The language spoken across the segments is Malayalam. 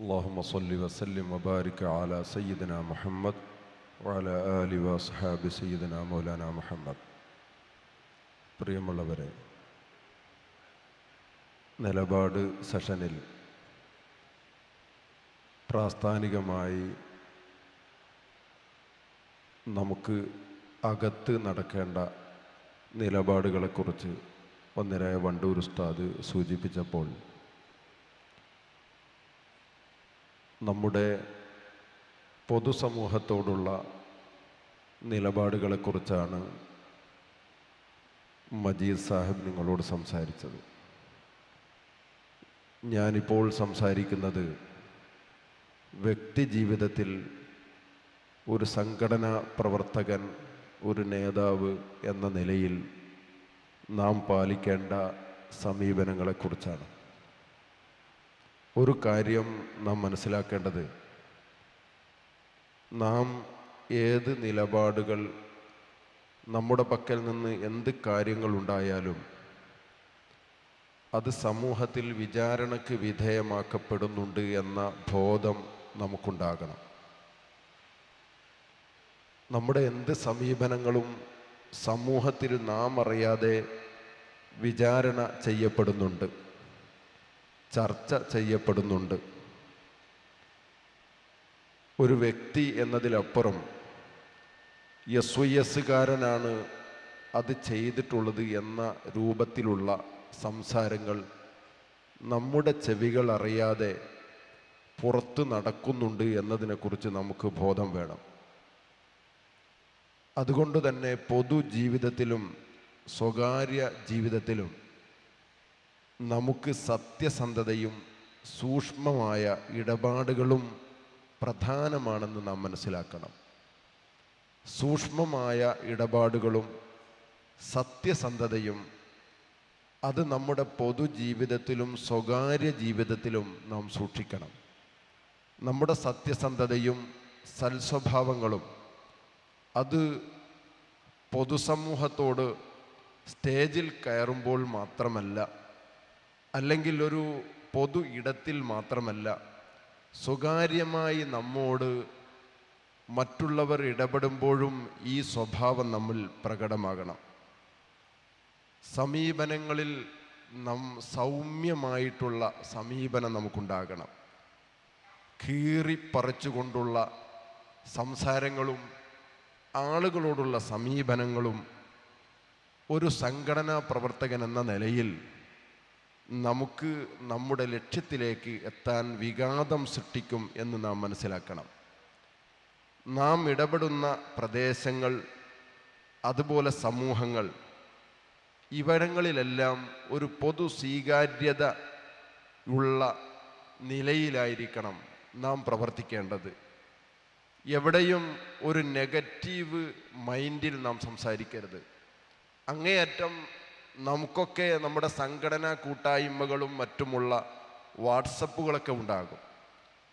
اللهم صل وسلم وبارك على سيدنا محمد وعلى آل وأصحاب سيدنا مولانا محمد പ്രിയമുള്ളവരെ നിലപാട് സെഷനിൽ പ്രാസ്ഥാനികമായി നമുക്ക് അകത്ത് നടക്കേണ്ട നിലപാടുകളെക്കുറിച്ച് ഒന്നിരായ വണ്ടൂർ ഉസ്താദ് സൂചിപ്പിച്ചപ്പോൾ നമ്മുടെ പൊതുസമൂഹത്തോടുള്ള നിലപാടുകളെക്കുറിച്ചാണ് മജീദ് സാഹിബ് നിങ്ങളോട് സംസാരിച്ചത്. ഞാനിപ്പോൾ സംസാരിക്കുന്നത് വ്യക്തി ജീവിതത്തിൽ ഒരു സംഘടനാ പ്രവർത്തകൻ ഒരു നേതാവ് എന്ന നിലയിൽ നാം പാലിക്കേണ്ട സമീപനങ്ങളെക്കുറിച്ചാണ്. ഒരു കാര്യം നാം മനസ്സിലാക്കേണ്ടത്. നാം ഏത് നിലപാടുകൾ നമ്മുടെ പക്കൽ നിന്ന് എന്ത് കാര്യങ്ങളുണ്ടായാലും അത് സമൂഹത്തിൽ വിചാരണയ്ക്ക് വിധേയമാക്കപ്പെടുന്നുണ്ട് എന്ന ബോധം നമുക്കുണ്ടാകണം. നമ്മുടെ എന്ത് സമീപനങ്ങളും സമൂഹത്തിൽ നാം അറിയാതെ വിചാരണ ചെയ്യപ്പെടുന്നുണ്ട്. ചർച്ച ചെയ്യപ്പെടുന്നുണ്ട്. ഒരു വ്യക്തി എന്നതിലപ്പുറം എസ് വൈ എസ്സുകാരനാണ് അത് ചെയ്തിട്ടുള്ളത് എന്ന രൂപത്തിലുള്ള സംസാരങ്ങൾ നമ്മുടെ ചെവികൾ അറിയാതെ പുറത്ത് നടക്കുന്നുണ്ട് എന്നതിനെക്കുറിച്ച് നമുക്ക് ബോധം വേണം. അതുകൊണ്ട് തന്നെ പൊതുജീവിതത്തിലും സ്വകാര്യ ജീവിതത്തിലും നമുക്ക് സത്യസന്ധതയും സൂക്ഷ്മമായ ഇടപാടുകളും പ്രധാനമാണെന്ന് നാം മനസ്സിലാക്കണം. സൂക്ഷ്മമായ ഇടപാടുകളും സത്യസന്ധതയും അത് നമ്മുടെ പൊതുജീവിതത്തിലും സ്വകാര്യ ജീവിതത്തിലും നാം സൂക്ഷിക്കണം. നമ്മുടെ സത്യസന്ധതയും സൽസ്വഭാവങ്ങളും അത് പൊതുസമൂഹത്തോട് സ്റ്റേജിൽ കയറുമ്പോൾ മാത്രമല്ല അല്ലെങ്കിൽ ഒരു പൊതു ഇടത്തിൽ മാത്രമല്ല സ്വകാര്യമായി നമ്മോട് മറ്റുള്ളവർ ഇടപെടുമ്പോഴും ഈ സ്വഭാവം നമ്മൾ പ്രകടമാകണം. സമീപനങ്ങളിൽ നം സൗമ്യമായിട്ടുള്ള സമീപനം നമുക്കുണ്ടാകണം. കീറിപ്പറിച്ചുകൊണ്ടുള്ള സംസാരങ്ങളും ആളുകളോടുള്ള സമീപനങ്ങളും ഒരു സംഘടനാ പ്രവർത്തകൻ എന്ന നിലയിൽ നമുക്ക് നമ്മുടെ ലക്ഷ്യത്തിലേക്ക് എത്താൻ വിഘാതം സൃഷ്ടിക്കും എന്ന് നാം മനസ്സിലാക്കണം. നാം ഇടപെടുന്ന പ്രദേശങ്ങൾ അതുപോലെ സമൂഹങ്ങൾ ഇവിടങ്ങളിലെല്ലാം ഒരു പൊതു സ്വീകാര്യത ഉള്ള നിലയിലായിരിക്കണം നാം പ്രവർത്തിക്കേണ്ടത്. എവിടെയും ഒരു നെഗറ്റീവ് മൈൻഡിൽ നാം സംസാരിക്കരുത്. അങ്ങേയറ്റം നമുക്കൊക്കെ നമ്മുടെ സംഘടനാ കൂട്ടായ്മകളും മറ്റുമുള്ള വാട്സപ്പുകളൊക്കെ ഉണ്ടാകും.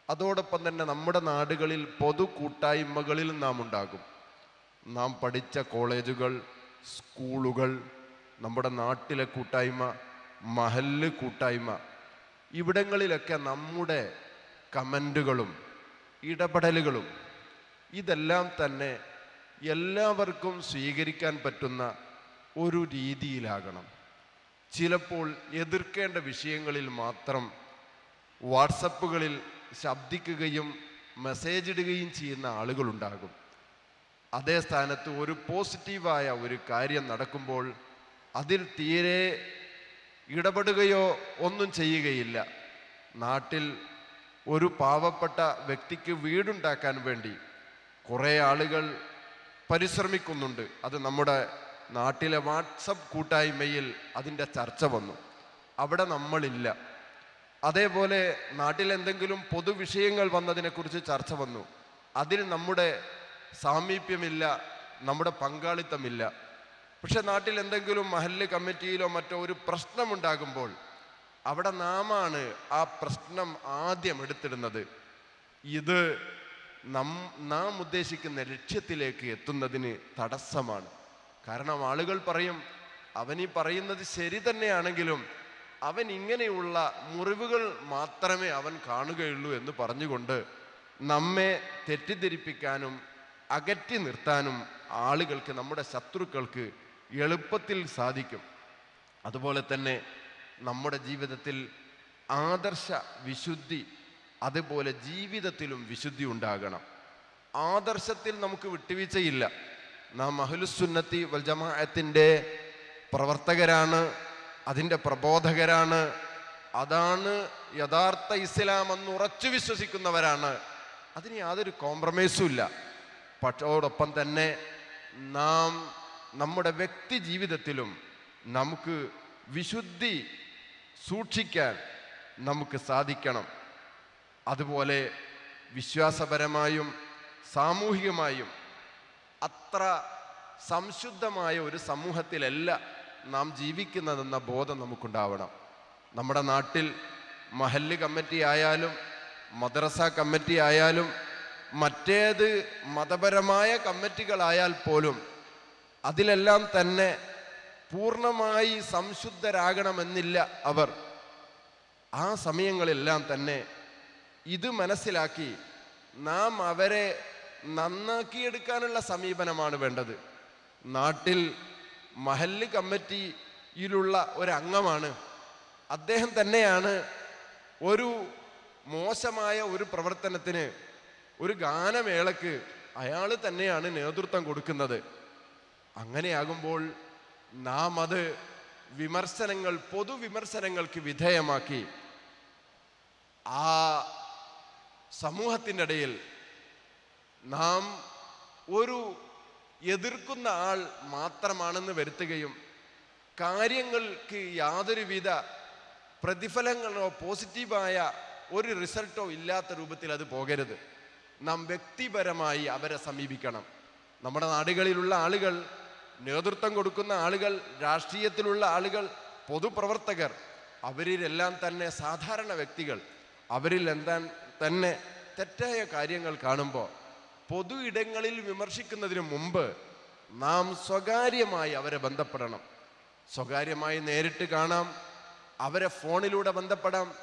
അതോടൊപ്പം തന്നെ നമ്മുടെ നാടുകളിൽ പൊതു കൂട്ടായ്മകളിൽ നാം ഉണ്ടാകും. നാം പഠിച്ച കോളേജുകൾ സ്കൂളുകൾ നമ്മുടെ നാട്ടിലെ കൂട്ടായ്മ മഹല്ല് കൂട്ടായ്മ ഇവിടങ്ങളിലൊക്കെ നമ്മുടെ കമന്റുകളും ഇടപെടലുകളും ഇതെല്ലാം തന്നെ എല്ലാവർക്കും സ്വീകരിക്കാൻ പറ്റുന്ന ഒരു രീതിയിലാകണം. ചിലപ്പോൾ എതിർക്കേണ്ട വിഷയങ്ങളിൽ മാത്രം വാട്സപ്പുകളിൽ ശബ്ദിക്കുകയും മെസ്സേജ് ഇടുകയും ചെയ്യുന്ന ആളുകളുണ്ടാകും. അതേ സ്ഥാനത്ത് ഒരു പോസിറ്റീവായ ഒരു കാര്യം നടക്കുമ്പോൾ അതിൽ തീരെ ഇടപെടുകയോ ഒന്നും ചെയ്യുകയില്ല. നാട്ടിൽ ഒരു പാവപ്പെട്ട വ്യക്തിക്ക് വീടുണ്ടാക്കാൻ വേണ്ടി കുറേ ആളുകൾ പരിശ്രമിക്കുന്നുണ്ട്. അത് നമ്മുടെ നാട്ടിലെ വാട്സപ്പ് കൂട്ടായ്മയിൽ അതിന്റെ ചർച്ച വന്നു. അവിടെ നമ്മളില്ല. അതേപോലെ നാട്ടിലെന്തെങ്കിലും പൊതുവിഷയങ്ങൾ വന്നതിനെക്കുറിച്ച് ചർച്ച വന്നു. അതിൽ നമ്മുടെ സാമീപ്യമില്ല നമ്മുടെ പങ്കാളിത്തമില്ല. പക്ഷെ നാട്ടിൽ എന്തെങ്കിലും മഹല്ല് കമ്മിറ്റിയിലോ മറ്റോ ഒരു പ്രശ്നമുണ്ടാകുമ്പോൾ അവിടെ നാമാണ് ആ പ്രശ്നം ആദ്യം എടുത്തിടുന്നത്. ഇത് നം നാം ഉദ്ദേശിക്കുന്ന ലക്ഷ്യത്തിലേക്ക് എത്തുന്നതിന് തടസ്സമാണ്. കാരണം ആളുകൾ പറയും അവൻ ഈ പറയുന്നത് ശരി തന്നെയാണെങ്കിലും അവൻ ഇങ്ങനെയുള്ള മുറിവുകൾ മാത്രമേ അവൻ കാണുകയുള്ളൂ എന്ന് പറഞ്ഞുകൊണ്ട് നമ്മെ തെറ്റിദ്ധരിപ്പിക്കാനും അകറ്റി നിർത്താനും ആളുകൾക്ക് നമ്മുടെ ശത്രുക്കൾക്ക് എളുപ്പത്തിൽ സാധിക്കും. അതുപോലെ തന്നെ നമ്മുടെ ജീവിതത്തിൽ ആദർശ വിശുദ്ധി അതുപോലെ ജീവിതത്തിലും വിശുദ്ധി ഉണ്ടാകണം. ആദർശത്തിൽ നമുക്ക് വിട്ടുവീഴ്ചയില്ല. നാം അഹുലുസുന്നത്തി വൽ ജമാഅത്തിന്റെ പ്രവർത്തകരാണ് അതിന്റെ പ്രബോധകരാണ് അതാണ് യഥാർത്ഥ ഇസ്ലാം എന്ന് ഉറച്ചു വിശ്വസിക്കുന്നവരാണ്. അതിന് യാതൊരു കോംപ്രമൈസും ഇല്ല. പക്ഷോടൊപ്പം തന്നെ നാം നമ്മുടെ വ്യക്തി ജീവിതത്തിലും നമുക്ക് വിശുദ്ധി സൂക്ഷിക്കാൻ നമുക്ക് സാധിക്കണം. അതുപോലെ വിശ്വാസപരമായും സാമൂഹികമായും അത്ര സംശുദ്ധമായ ഒരു സമൂഹത്തിലല്ല നാം ജീവിക്കുന്നതെന്ന ബോധം നമുക്കുണ്ടാവണം. നമ്മുടെ നാട്ടിൽ മഹല്ല് കമ്മിറ്റി ആയാലും മദ്രസ കമ്മിറ്റി ആയാലും മറ്റേത് മതപരമായ കമ്മിറ്റികളായാൽ പോലും അതിലെല്ലാം തന്നെ പൂർണമായി സംശുദ്ധരാകണമെന്നില്ല അവർ. ആ സമയങ്ങളെല്ലാം തന്നെ ഇത് മനസ്സിലാക്കി നാം അവരെ നന്നാക്കിയെടുക്കാനുള്ള സമീപനമാണ് വേണ്ടത്. നാട്ടിൽ മഹല്ല് കമ്മിറ്റിയിലുള്ള ഒരംഗമാണ്. അദ്ദേഹം തന്നെയാണ് ഒരു മോശമായ ഒരു പ്രവർത്തനത്തിന് ഒരു ഗാനമേളക്ക് അയാൾ തന്നെയാണ് നേതൃത്വം കൊടുക്കുന്നത്. അങ്ങനെയാകുമ്പോൾ നാം അത് വിമർശനങ്ങൾ പൊതുവിമർശനങ്ങൾക്ക് വിധേയമാക്കി ആ സമൂഹത്തിന്റെ ഇടയിൽ നാം ഒരു എതിർക്കുന്ന ആൾ മാത്രമാണെന്ന് വരുത്തുകയും കാര്യങ്ങൾക്ക് യാതൊരുവിധ പ്രതിഫലങ്ങളോ പോസിറ്റീവായ ഒരു റിസൾട്ടോ ഇല്ലാത്ത രൂപത്തിൽ അത് പോകരുത്. നാം വ്യക്തിപരമായി അവരെ സമീപിക്കണം. നമ്മുടെ നാടുകളിലുള്ള ആളുകൾ നേതൃത്വം കൊടുക്കുന്ന ആളുകൾ രാഷ്ട്രീയത്തിലുള്ള ആളുകൾ പൊതുപ്രവർത്തകർ അവരിലെല്ലാം തന്നെ സാധാരണ വ്യക്തികൾ അവരിൽ എന്താ തന്നെ തെറ്റായ കാര്യങ്ങൾ കാണുമ്പോൾ പൊതു ഇടങ്ങളിൽ വിമർശിക്കുന്നതിന് മുമ്പ് നാം സ്വകാര്യമായി അവരെ ബന്ധപ്പെടണം. സ്വകാര്യമായി നേരിട്ട് കാണാം. അവരെ ഫോണിലൂടെ ബന്ധപ്പെടാം.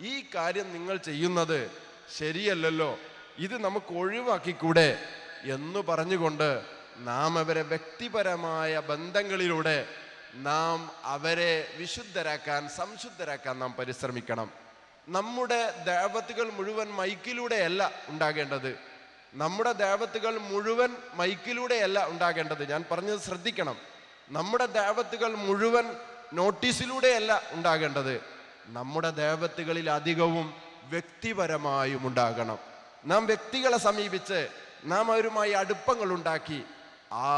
ഈ കാര്യം നിങ്ങൾ ചെയ്യുന്നത് ശരിയല്ലല്ലോ. ഇത് നമുക്ക് ഒഴിവാക്കിക്കൂടെ എന്ന് പറഞ്ഞുകൊണ്ട് നാം അവരെ വ്യക്തിപരമായ ബന്ധങ്ങളിലൂടെ നാം അവരെ വിശുദ്ധരാക്കാൻ സംശുദ്ധരാക്കാൻ നാം പരിശ്രമിക്കണം. നമ്മുടെ ദേവത്തുകൾ മുഴുവൻ മൈക്കിലൂടെയല്ല ഉണ്ടാകേണ്ടത്. നമ്മുടെ ദേവത്തുകൾ മുഴുവൻ മൈക്കിലൂടെയല്ല ഉണ്ടാകേണ്ടത്. ഞാൻ പറഞ്ഞത് ശ്രദ്ധിക്കണം. നമ്മുടെ ദേവത്തുകൾ മുഴുവൻ നോട്ടീസിലൂടെയല്ല ഉണ്ടാകേണ്ടത്. നമ്മുടെ ദേവത്തുകളിൽ അധികവും വ്യക്തിപരമായും ഉണ്ടാകണം. നാം വ്യക്തികളെ സമീപിച്ച് നാം അവരുമായി അടുപ്പങ്ങൾ ഉണ്ടാക്കി ആ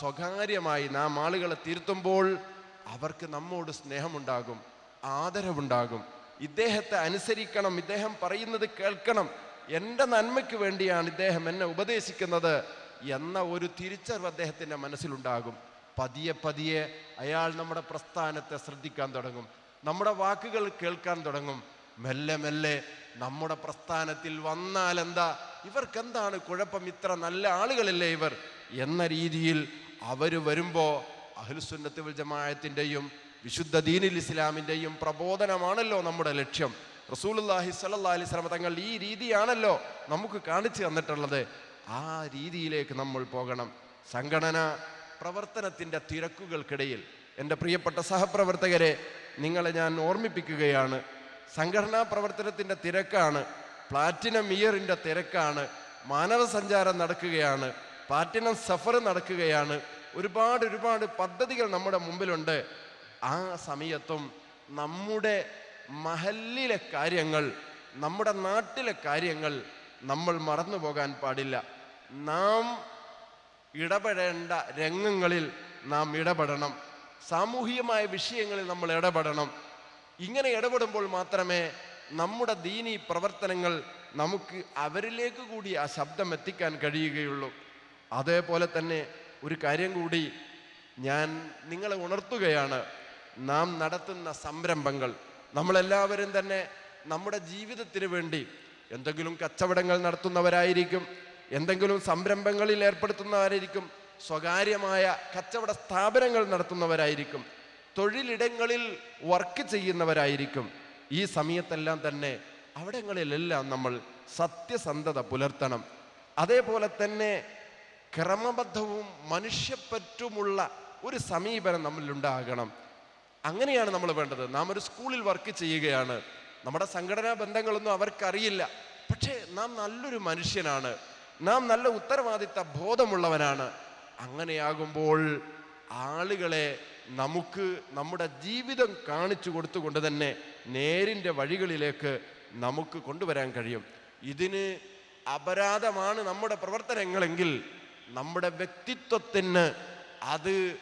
സ്വകാര്യമായി നാം ആളുകളെ തിരുത്തുമ്പോൾ അവർക്ക് നമ്മോട് സ്നേഹമുണ്ടാകും ആദരവുണ്ടാകും. ഇദ്ദേഹത്തെ അനുസരിക്കണം ഇദ്ദേഹം പറയുന്നത് കേൾക്കണം. എന്റെ നന്മയ്ക്ക് വേണ്ടിയാണ് ഇദ്ദേഹം എന്നെ ഉപദേശിക്കുന്നത് എന്ന ഒരു തിരിച്ചറിവ് അദ്ദേഹത്തിന്റെ മനസ്സിലുണ്ടാകും. പതിയെ പതിയെ അയാൾ നമ്മുടെ പ്രസ്ഥാനത്തെ ശ്രദ്ധിക്കാൻ തുടങ്ങും. നമ്മുടെ വാക്കുകൾ കേൾക്കാൻ തുടങ്ങും. മെല്ലെ മെല്ലെ നമ്മുടെ പ്രസ്ഥാനത്തിൽ വന്നാൽ എന്താ? ഇവർക്ക് എന്താണ് കുഴപ്പം? ഇത്ര നല്ല ആളുകളല്ലേ ഇവർ? എന്ന രീതിയിൽ അവർ വരുമ്പോൾ അഹ്ലുസുന്നത്ത് ജമായത്തിന്റെയും വിശുദ്ധ ദീനിൽ ഇസ്ലാമിന്റെയും പ്രബോധനമാണല്ലോ നമ്മുടെ ലക്ഷ്യം. റസൂലുള്ളാഹി സ്വല്ലല്ലാഹി അലൈഹി വസല്ലം തങ്ങൾ ഈ രീതിയാണല്ലോ നമുക്ക് കാണിച്ചു തന്നിട്ടുള്ളത്. ആ രീതിയിലേക്ക് നമ്മൾ പോകണം. സംഘടന പ്രവർത്തനത്തിന്റെ തിരക്കുകൾക്കിടയിൽ. എന്റെ പ്രിയപ്പെട്ട സഹപ്രവർത്തകരെ നിങ്ങളെ ഞാൻ ഓർമ്മിപ്പിക്കുകയാണ്. സംഘടനാ പ്രവർത്തനത്തിന്റെ തിരക്കാണ്. പ്ലാറ്റിനം ഇയറിന്റെ തിരക്കാണ്. മാനവ സഞ്ചാരം നടക്കുകയാണ്. പ്ലാറ്റിനം സഫർ നടക്കുകയാണ്. ഒരുപാട് ഒരുപാട് പദ്ധതികൾ നമ്മുടെ മുമ്പിലുണ്ട്. ആ സമയത്തും നമ്മുടെ മഹല്ലിലെ കാര്യങ്ങൾ നമ്മുടെ നാട്ടിലെ കാര്യങ്ങൾ നമ്മൾ മറന്നു പോകാൻ പാടില്ല. നാം ഇടപെടേണ്ട രംഗങ്ങളിൽ നാം ഇടപെടണം. സാമൂഹികമായ വിഷയങ്ങളിൽ നമ്മൾ ഇടപെടണം. ഇങ്ങനെ ഇടപെടുമ്പോൾ മാത്രമേ നമ്മുടെ ദീനീ പ്രവർത്തനങ്ങൾ നമുക്ക് അവരിലേക്ക് കൂടി ആ ശബ്ദം എത്തിക്കാൻ കഴിയുകയുള്ളൂ. അതേപോലെ തന്നെ ഒരു കാര്യം കൂടി ഞാൻ നിങ്ങളെ ഉണർത്തുകയാണ്. നാം നടത്തുന്ന സംരംഭങ്ങൾ. നമ്മളെല്ലാവരും തന്നെ നമ്മുടെ ജീവിതത്തിന് വേണ്ടി എന്തെങ്കിലും കച്ചവടങ്ങൾ നടത്തുന്നവരായിരിക്കും എന്തെങ്കിലും സംരംഭങ്ങളിൽ ഏർപ്പെടുത്തുന്നവരായിരിക്കും സ്വകാര്യമായ കച്ചവട സ്ഥാപനങ്ങൾ നടത്തുന്നവരായിരിക്കും തൊഴിലിടങ്ങളിൽ വർക്ക് ചെയ്യുന്നവരായിരിക്കും. ഈ സമയത്തെല്ലാം തന്നെ അവിടങ്ങളിലെല്ലാം നമ്മൾ സത്യസന്ധത പുലർത്തണം. അതേപോലെ തന്നെ ക്രമബദ്ധവും മനുഷ്യപ്പറ്റുമുള്ള ഒരു സമീപനം നമ്മളിലുണ്ടാകണം. അങ്ങനെയാണ് നമ്മൾ വേണ്ടത്. നാം ഒരു സ്കൂളിൽ വർക്ക് ചെയ്യുകയാണ്. നമ്മുടെ സംഘടനാ ബന്ധങ്ങളൊന്നും അവർക്കറിയില്ല. പക്ഷേ നാം നല്ലൊരു മനുഷ്യനാണ്. നാം നല്ല ഉത്തരവാദിത്ത ബോധമുള്ളവനാണ്. അങ്ങനെയാകുമ്പോൾ ആളുകളെ നമുക്ക് നമ്മുടെ ജീവിതം കാണിച്ചു കൊടുത്തുകൊണ്ട് തന്നെ നേരിന്റെ വഴികളിലേക്ക് നമുക്ക് കൊണ്ടുവരാൻ കഴിയും. ഇതിന് അപരാധമാണ് നമ്മുടെ പ്രവർത്തനങ്ങളെങ്കിൽ നമ്മുടെ വ്യക്തിത്വത്തിന് അത്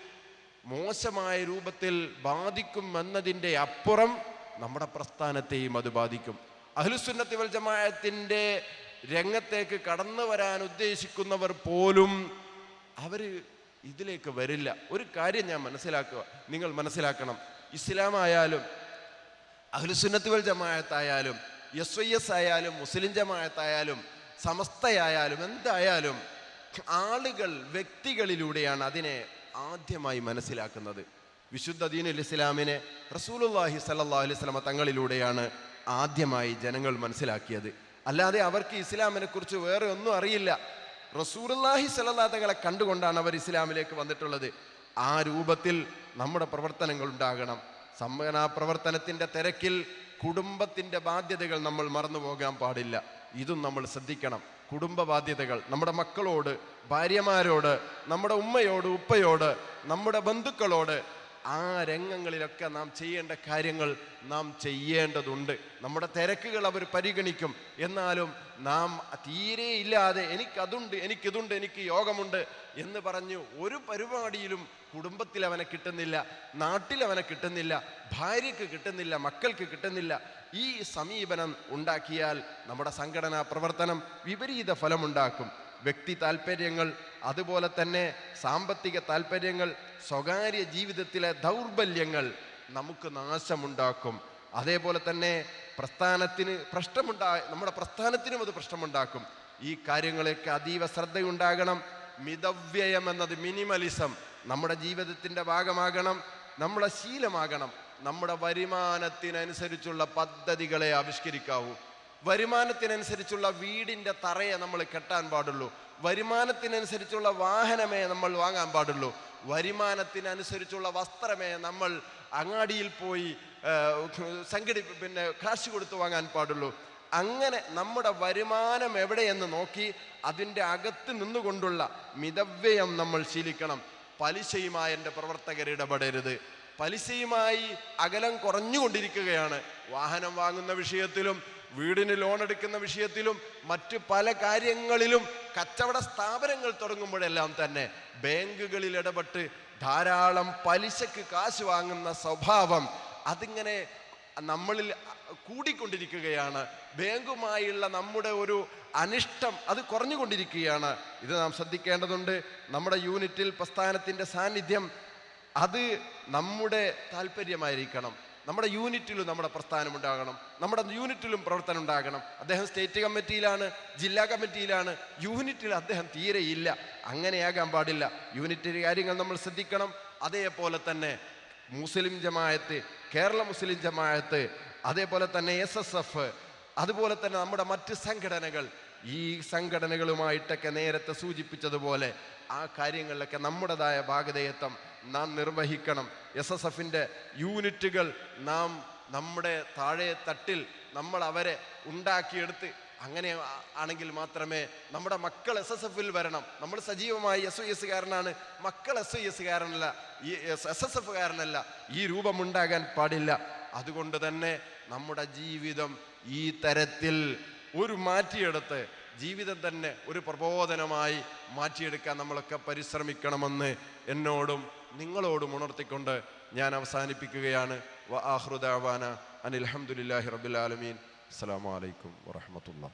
മോശമായ രൂപത്തിൽ ബാധിക്കും എന്നതിന്റെ അപ്പുറം നമ്മുടെ പ്രസ്ഥാനത്തെയും അത് ബാധിക്കും. അഹ്ലുസുന്നത്തി വൽ ജമായത്തിന്റെ രംഗത്തേക്ക് കടന്നു വരാൻ ഉദ്ദേശിക്കുന്നവർ പോലും അവർ ഇതിലേക്ക് വരില്ല. ഒരു കാര്യം ഞാൻ മനസ്സിലാക്കുക. നിങ്ങൾ മനസ്സിലാക്കണം. ഇസ്ലാമായാലും അഹ്ലുസുന്നത്തി വൽ ജമായത്തായാലും എസ് ഐ എസ് ആയാലും മുസ്ലിം ജമായത്തായാലും സമസ്തയായാലും എന്തായാലും ആളുകൾ വ്യക്തികളിലൂടെയാണ് അതിനെ ആദ്യമായി മനസ്സിലാക്കുന്നത് വിശുദ്ധ ദീനുൽ ഇസ്ലാമിനെ റസൂലുള്ളാഹി സല്ലാ അലൈഹി വസല്ലമ തങ്ങളിലൂടെയാണ് ആദ്യമായി ജനങ്ങൾ മനസ്സിലാക്കിയത്. അല്ലാതെ അവർക്ക് ഇസ്ലാമിനെ കുറിച്ച് വേറെ ഒന്നും അറിയില്ല. റസൂലുള്ളാഹി സല്ലാ തങ്ങളെ കണ്ടുകൊണ്ടാണ് അവർ ഇസ്ലാമിലേക്ക് വന്നിട്ടുള്ളത്. ആ രൂപത്തിൽ നമ്മുടെ പ്രവർത്തനങ്ങൾ ഉണ്ടാകണം. സമ്മേളന പ്രവർത്തനത്തിന്റെ തിരക്കിൽ കുടുംബത്തിന്റെ ബാധ്യതകൾ നമ്മൾ മറന്നു പോകാൻ പാടില്ല. ഇതും നമ്മൾ ശ്രദ്ധിക്കണം. കുടുംബ ബാധ്യതകൾ നമ്മുടെ മക്കളോട് ഭാര്യമാരോട് നമ്മുടെ ഉമ്മയോട് ഉപ്പയോട് നമ്മുടെ ബന്ധുക്കളോട് ആ രംഗങ്ങളിലൊക്കെ നാം ചെയ്യേണ്ട കാര്യങ്ങൾ നാം ചെയ്യേണ്ടതുണ്ട്. നമ്മുടെ തിരക്കുകൾ അവർ പരിഗണിക്കും. എന്നാലും നാം തീരെ ഇല്ലാതെ എനിക്കതുണ്ട് എനിക്കിതുണ്ട് എനിക്ക് യോഗമുണ്ട് എന്ന് പറഞ്ഞു ഒരു പരിപാടിയിലും കുടുംബത്തിൽ അവനെ കിട്ടുന്നില്ല നാട്ടിൽ അവനെ കിട്ടുന്നില്ല ഭാര്യയ്ക്ക് കിട്ടുന്നില്ല മക്കൾക്ക് കിട്ടുന്നില്ല. ഈ സമീപനം ഉണ്ടാക്കിയാൽ നമ്മുടെ സംഘടനാ പ്രവർത്തനം വിപരീത ഫലമുണ്ടാക്കും. വ്യക്തി താല്പര്യങ്ങൾ അതുപോലെ തന്നെ സാമ്പത്തിക താല്പര്യങ്ങൾ സ്വകാര്യ ജീവിതത്തിലെ ദൗർബല്യങ്ങൾ നമുക്ക് നാശമുണ്ടാക്കും. അതേപോലെ തന്നെ പ്രസ്ഥാനത്തിന് പ്രശ്നമുണ്ടാ നമ്മുടെ പ്രസ്ഥാനത്തിനും അത് പ്രശ്നമുണ്ടാക്കും. ഈ കാര്യങ്ങളൊക്കെ അതീവ ശ്രദ്ധയുണ്ടാകണം. മിതവ്യയം എന്നത് മിനിമലിസം നമ്മുടെ ജീവിതത്തിന്റെ ഭാഗമാകണം. നമ്മുടെ ശീലമാകണം. നമ്മുടെ വരുമാനത്തിനനുസരിച്ചുള്ള പദ്ധതികളെ ആവിഷ്കരിക്കാവൂ. വരുമാനത്തിനനുസരിച്ചുള്ള വീടിന്റെ തറയെ നമ്മൾ കെട്ടാൻ പാടുള്ളൂ. വരുമാനത്തിനനുസരിച്ചുള്ള വാഹനമേ നമ്മൾ വാങ്ങാൻ പാടുള്ളൂ. വരുമാനത്തിനനുസരിച്ചുള്ള വസ്ത്രമേ നമ്മൾ അങ്ങാടിയിൽ പോയി സംഘടി പിന്നെ കാശ് കൊടുത്ത് വാങ്ങാൻ പാടുള്ളൂ. അങ്ങനെ നമ്മുടെ വരുമാനം എവിടെയെന്ന് നോക്കി അതിന്റെ അകത്ത് നിന്നുകൊണ്ടുള്ള മിതവ്യയം നമ്മൾ ശീലിക്കണം. പലിശയുമായി എന്റെ പ്രവർത്തകർ ഇടപെടരുത്. പലിശയുമായി അകലം കുറഞ്ഞുകൊണ്ടിരിക്കുകയാണ്. വാഹനം വാങ്ങുന്ന വിഷയത്തിലും വീടിന് ലോൺ എടുക്കുന്ന വിഷയത്തിലും മറ്റു പല കാര്യങ്ങളിലും കച്ചവട സ്ഥാപനങ്ങൾ തുടങ്ങുമ്പോഴെല്ലാം തന്നെ ബാങ്കുകളിൽ ഇടപെട്ട് ധാരാളം പലിശക്ക് കാശ് വാങ്ങുന്ന സ്വഭാവം അതിങ്ങനെ നമ്മളിൽ കൂടിക്കൊണ്ടിരിക്കുകയാണ്. ബാങ്കുമായുള്ള നമ്മുടെ ഒരു അനിഷ്ടം അത് കുറഞ്ഞുകൊണ്ടിരിക്കുകയാണ്. ഇത് നാം ശ്രദ്ധിക്കേണ്ടതുണ്ട്. നമ്മുടെ യൂണിറ്റിൽ പ്രസ്ഥാനത്തിന്റെ സാന്നിധ്യം അത് നമ്മുടെ താല്പര്യമായിരിക്കണം. നമ്മുടെ യൂണിറ്റിലും നമ്മുടെ പ്രസ്ഥാനം ഉണ്ടാകണം. നമ്മുടെ യൂണിറ്റിലും പ്രവർത്തനം ഉണ്ടാകണം. അദ്ദേഹം സ്റ്റേറ്റ് കമ്മിറ്റിയിലാണ് ജില്ലാ കമ്മിറ്റിയിലാണ്. യൂണിറ്റിൽ അദ്ദേഹം തീരെയില്ല അങ്ങനെയാകാൻ പാടില്ല. യൂണിറ്റിന്റെ കാര്യങ്ങൾ നമ്മൾ ശ്രദ്ധിക്കണം. അതേപോലെ തന്നെ മുസ്ലിം ജമായത്ത് കേരള മുസ്ലിം ജമായത്ത് അതേപോലെ തന്നെ എസ് എസ് എഫ് അതുപോലെ തന്നെ നമ്മുടെ മറ്റ് സംഘടനകൾ. ഈ സംഘടനകളുമായിട്ടൊക്കെ നേരത്തെ സൂചിപ്പിച്ചതുപോലെ ആ കാര്യങ്ങളിലൊക്കെ നമ്മുടേതായ ഭാഗതയത്വം നാം നിർവഹിക്കണം. എസ് എസ് എഫിന്റെ യൂണിറ്റുകൾ നാം നമ്മുടെ താഴെ തട്ടിൽ നമ്മൾ അവരെ ഉണ്ടാക്കിയെടുത്ത് അങ്ങനെ ആണെങ്കിൽ മാത്രമേ നമ്മുടെ മക്കൾ എസ് എസ് എഫിൽ വരണം. നമ്മൾ സജീവമായി എസ് ഐ എസ് കാരനാണ്. മക്കൾ എസ് ഐ എസ് കാരനല്ല. ഈ എസ് എസ് എഫ് കാരനല്ല ഈ രൂപമുണ്ടാകാൻ പാടില്ല. അതുകൊണ്ട് തന്നെ നമ്മുടെ ജീവിതം ഈ തരത്തിൽ ഒരു മാറ്റിയെടുത്ത് ജീവിതം തന്നെ ഒരു പ്രബോധനമായി മാറ്റിയെടുക്കാൻ നമ്മളൊക്കെ പരിശ്രമിക്കണമെന്ന് എന്നോടും നിങ്ങളോടും ഉണർത്തിക്കൊണ്ട് ഞാൻ അവസാനിപ്പിക്കുകയാണ്. വ ആഹ്റുദാവാന അനിൽ അഹമ്മദില്ലാഹി റബുലാലമീൻ അസ്സാം വലൈക്കും വാഹമത്തുള്ള